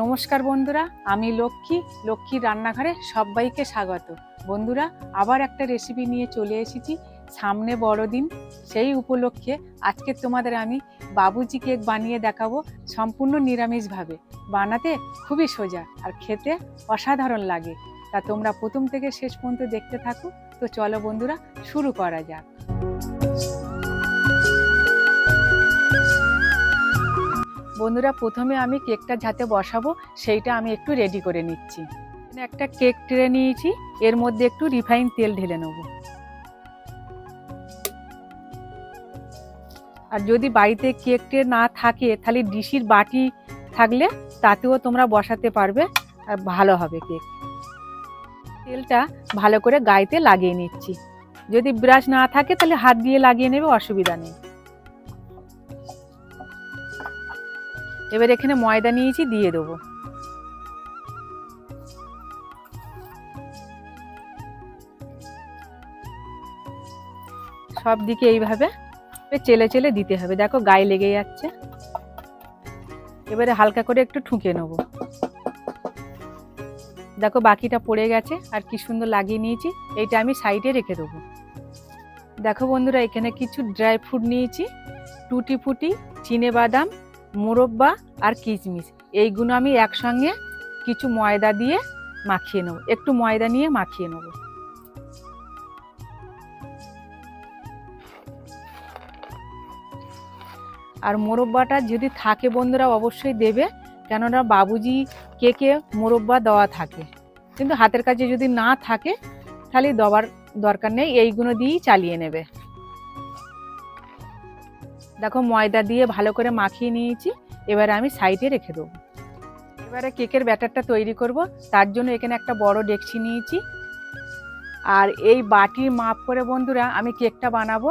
নমস্কার বন্ধুরা, আমি লক্ষ্মী, লক্ষ্মীর রান্নাঘরে সবাইকে স্বাগত। বন্ধুরা, আবার একটা রেসিপি নিয়ে চলে এসেছি, সামনে বড়দিন। সেই উপলক্ষে আজকে তোমাদের আমি বাবুজি কেক বানিয়ে দেখাবো সম্পূর্ণ নিরামিষভাবে। বানাতে খুবই সোজা আর খেতে অসাধারণ লাগে। তা তোমরা প্রথম থেকে শেষ পর্যন্ত দেখতে থাকো। তো চলো বন্ধুরা, শুরু করা যাক। বন্ধুরা, প্রথমে আমি কেকটা যাতে বসাবো, সেইটা আমি একটু রেডি করে নিচ্ছি। একটা কেক ট্রে নিয়েছি, এর মধ্যে একটু রিফাইন তেল ঢেলে নেব। আর যদি বাড়িতে কেক ট্রে না থাকে, তাহলে ডিশির বাটি থাকলে তাতেও তোমরা বসাতে পারবে, আর ভালো হবে কেক। তেলটা ভালো করে গায়েতে লাগিয়ে নিচ্ছি। যদি ব্রাশ না থাকে, তাহলে হাত দিয়ে লাগিয়ে নেবে, অসুবিধা নেই। এবার এখানে ময়দা নিয়েছি, দিয়ে দেবো। সব দিকে এইভাবে চেলে চেলে দিতে হবে। দেখো গায়ে লেগে যাচ্ছে। এবারে হালকা করে একটু ঠুকে নেব। দেখো বাকিটা পড়ে গেছে, আর কি সুন্দর লাগিয়ে নিয়েছি। এইটা আমি সাইডে রেখে দেবো। দেখো বন্ধুরা, এখানে কিছু ড্রাই ফ্রুট নিয়েছি। টুটি ফুটি, চিনে বাদাম মুরব্বা আর কিশমিশ এইগুলো আমি একসঙ্গে কিছু ময়দা দিয়ে মাখিয়ে নেব। একটু ময়দা নিয়ে মাখিয়ে নেব। আর মোরব্বাটা যদি থাকে বন্ধুরা অবশ্যই দেবে। কেননা বাবুজি কেকে মোরব্বা দেওয়া থাকে। কিন্তু হাতের কাছে যদি না থাকে, তাহলে দেওয়ার দরকার নেই। এইগুলো দিয়েই চালিয়ে নেবে। দেখো ময়দা দিয়ে ভালো করে মাখিয়ে নিয়েছি, এবারে আমি সাইডে রেখে দেবো। এবারে কেকের ব্যাটারটা তৈরি করব, তার জন্য এখানে একটা বড় ডেকচি নিয়েছি। আর এই বাটির মাপ করে বন্ধুরা, আমি কেকটা বানাবো,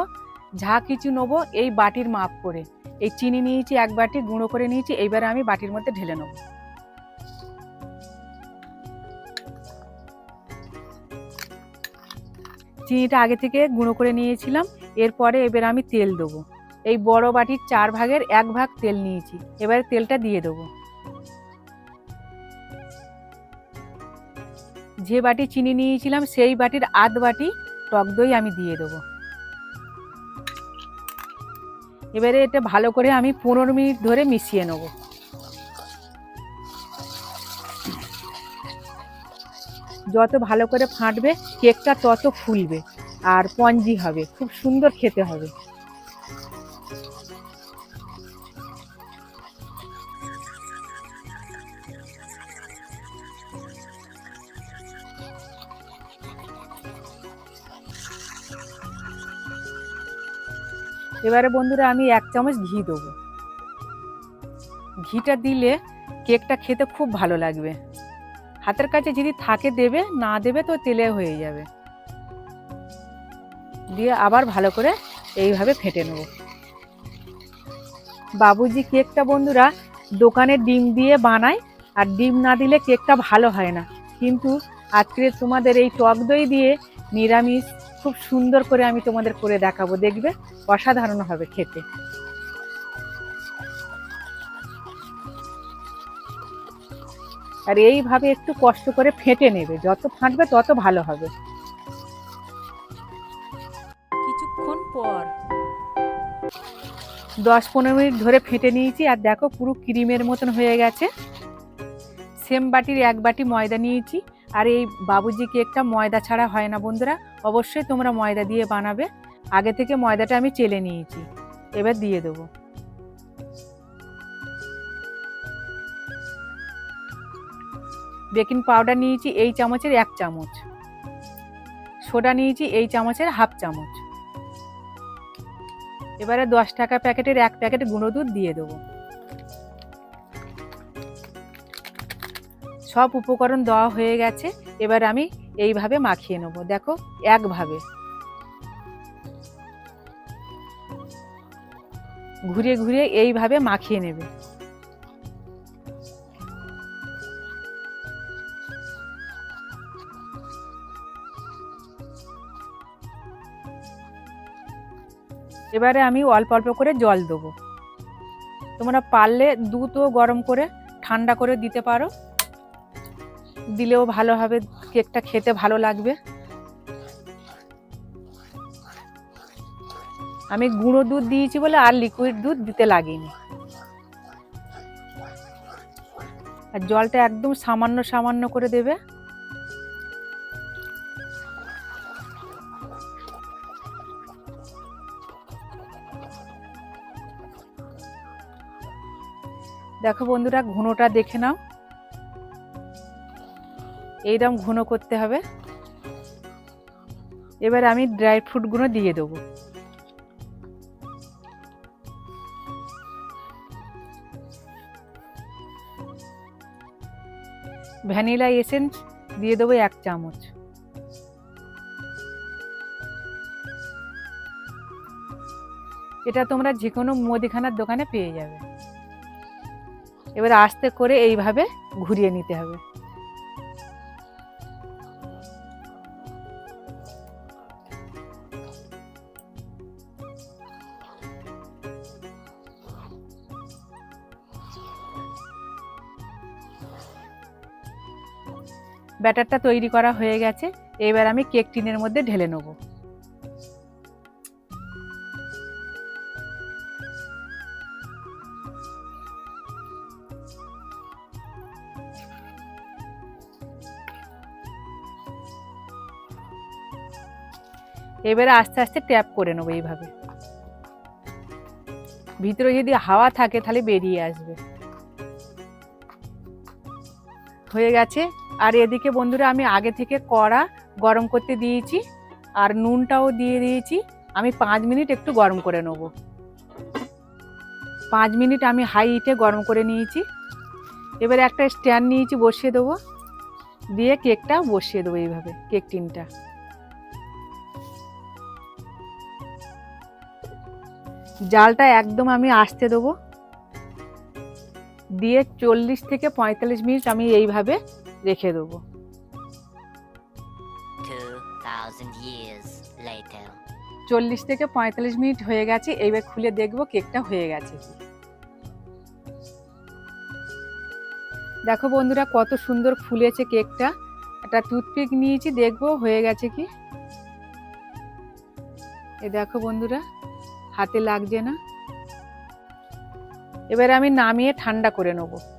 যা কিছু নেব এই বাটির মাপ করে। এই চিনি নিয়েছি এক বাটি, গুঁড়ো করে নিয়েছি, এইবারে আমি বাটির মধ্যে ঢেলে নেব। চিনিটা আগে থেকে গুঁড়ো করে নিয়েছিলাম, এরপরে এবার আমি তেল দেবো। এই বড় বাটির চার ভাগের এক ভাগ তেল নিয়েছি। এবারে তেলটা দিয়ে দেবো। যে বাটি চিনি নিয়েছিলাম, সেই বাটির আধ বাটি টক দই আমি দিয়ে দেবো। এবারে এটা ভালো করে আমি পনেরো মিনিট ধরে মিশিয়ে নেব। যত ভালো করে ফাটবে, কেকটা তত ফুলবে, আর পঞ্জি হবে, খুব সুন্দর খেতে হবে। এবারে বন্ধুরা আমি এক চামচ ঘি দেবো। ঘিটা দিলে কেকটা খেতে খুব ভালো লাগবে। হাতের কাছে যদি থাকে দেবে, না দেবে তো তেলে হয়ে যাবে। দিয়ে আবার ভালো করে এইভাবে ফেটে নেব। বাবুজি কেকটা বন্ধুরা দোকানে ডিম দিয়ে বানায়, আর ডিম না দিলে কেকটা ভালো হয় না। কিন্তু আজকে তোমাদের এই টক দই দিয়ে নিরামিষ খুব সুন্দর করে আমি তোমাদের করে দেখাবো দেখবে? অসাধারণ হবে খেতে। আর এইভাবে একটু কষ্ট করে ফেটে নেবে যত ফাটবে তত ভালো হবে। কিছুক্ষণ পর। দশ পনেরো মিনিট ধরে ফেটে নিয়েছি আর দেখো পুরো ক্রিমের মতন হয়ে গেছে। সেম বাটির এক বাটি ময়দা নিয়েছি। আর এই বাবুজি কেকটা ময়দা ছাড়া হয় না বন্ধুরা? অবশ্যই তোমরা ময়দা দিয়ে বানাবে। আগে থেকে ময়দাটা আমি চেলে নিয়েছি। এবার দিয়ে দেবো। বেকিং পাউডার নিয়েছি এই চামচের এক চামচ। সোডা নিয়েছি এই চামচের হাফ চামচ। এবারে দশ টাকা প্যাকেটের এক প্যাকেট গুঁড়ো দুধ দিয়ে দেবো। সব উপকরণ দেওয়া হয়ে গেছে, এবার আমি এইভাবে মাখিয়ে নেব, দেখো, একভাবে। ঘুরিয়ে ঘুরিয়ে এইভাবে মাখিয়ে নেবে। এবারে আমি অল্প অল্প করে জল দেবো। তোমরা পারলে দুধও গরম করে ঠান্ডা করে দিতে পারো। দিলেও ভালো হবে, কেকটা খেতে ভালো লাগবে। আমি গুঁড়ো দুধ দিয়েছি বলে আর লিকুইড দুধ দিতে লাগেনি। আর জলটা একদম সামান্য সামান্য করে দেবে। দেখো বন্ধুরা, ঘুনোটা দেখে নাও। এইরকম ঘুনো করতে হবে। এবার আমি ড্রাই ফ্রুটগুলো দিয়ে দেবো। ভ্যানিলা এসেন্স দিয়ে দেবো এক চামচ। এটা তোমরা যে কোনো মুদিখানার দোকানে পেয়ে যাবে। এবার আস্তে করে এইভাবে ঘুরিয়ে নিতে হবে। ব্যাটারটা তৈরি করা হয়ে গেছে। এবার আমি কেক টিনের মধ্যে ঢেলে নেব। এবারে আস্তে আস্তে ট্যাপ করে নেব এইভাবে। ভিতরে যদি হাওয়া থাকে তাহলে বেরিয়ে আসবে। হয়ে গেছে। আর এদিকে বন্ধুরা আমি আগে থেকে কড়া গরম করতে দিয়েছি, আর নুনটাও দিয়ে দিয়েছি। আমি পাঁচ মিনিট একটু গরম করে নেব। পাঁচ মিনিট আমি হাই হিটে গরম করে নিয়েছি। এবার একটা স্ট্যান্ড নিয়েছি, বসিয়ে দেবো। দিয়ে কেকটা বসিয়ে দেবো এইভাবে কেক টিনটা জালটা একদম আমি আসতে দেবো। দিয়ে চল্লিশ থেকে পঁয়তাল্লিশ মিনিট আমি এইভাবে রেখে দেবো। 2000 years later. চল্লিশ থেকে পঁয়তাল্লিশ মিনিট হয়ে গেছে এইবার খুলে দেখব কেকটা হয়ে গেছে কি। দেখো বন্ধুরা কত সুন্দর ফুলেছে কেকটা। একটা টুথপিক নিয়েছি দেখব হয়ে গেছে কি। এ দেখো বন্ধুরা হাতে লাগছে না। এবার আমি নামিয়ে ঠান্ডা করে নেব।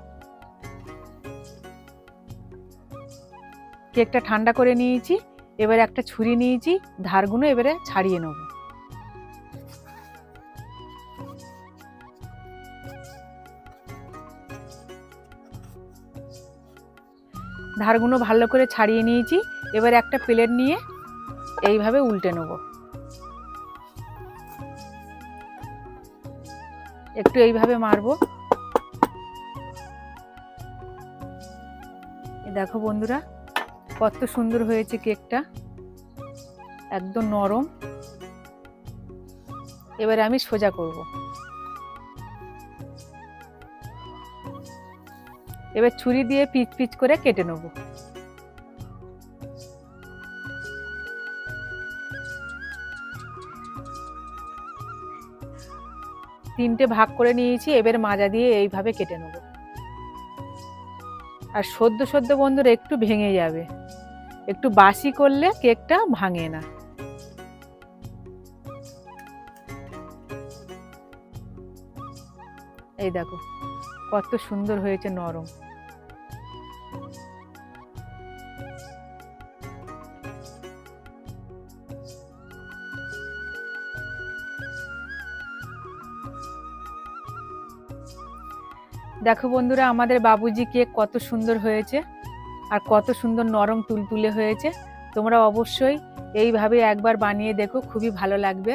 কেকটা ঠান্ডা করে নিয়েছি, এবারে একটা ছুরি নিয়েছি, ধারগুলো এবারে ছাড়িয়ে নেব। ধারগুলো ভালো করে ছাড়িয়ে নিয়েছি, এবার একটা প্লেট নিয়ে এইভাবে উল্টে নেব। একটু এইভাবে মারবো। দেখো বন্ধুরা কত সুন্দর হয়েছে কেকটা। একদম নরম। এবারে আমি সোজা করব। এবার ছুরি দিয়ে পিচ পিচ করে কেটে নেব। তিনটে ভাগ করে নিয়েছি, এবার মাজা দিয়ে এইভাবে কেটে নেব। আর সদ্য সদ্য বন্ধুরা, একটু ভেঙে যাবে। একটু বাসি করলে কেকটা ভাঙে না। এই দেখো, কত সুন্দর হয়েছে নরম। দেখো বন্ধুরা, আমাদের বাবুজি কেক কত সুন্দর হয়েছে। আর কত সুন্দর নরম তুলতুলে হয়েছে। তোমরা অবশ্যই এইভাবে একবার বানিয়ে দেখো, খুবই ভালো লাগবে।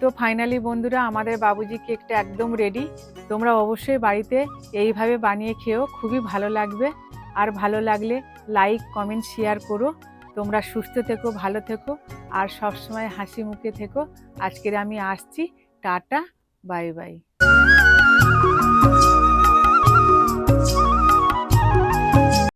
তো ফাইনালি বন্ধুরা, আমাদের বাবুজি কেকটা একদম রেডি তোমরা অবশ্যই বাড়িতে এইভাবে বানিয়ে খেও খুবই ভালো লাগবে। আর ভালো লাগলে লাইক কমেন্ট শেয়ার করো। তোমরা সুস্থ থেকো, ভালো থেকো। আর সবসময় হাসি মুখে থেকো। আজকের আমি আসছি। Tata bye bye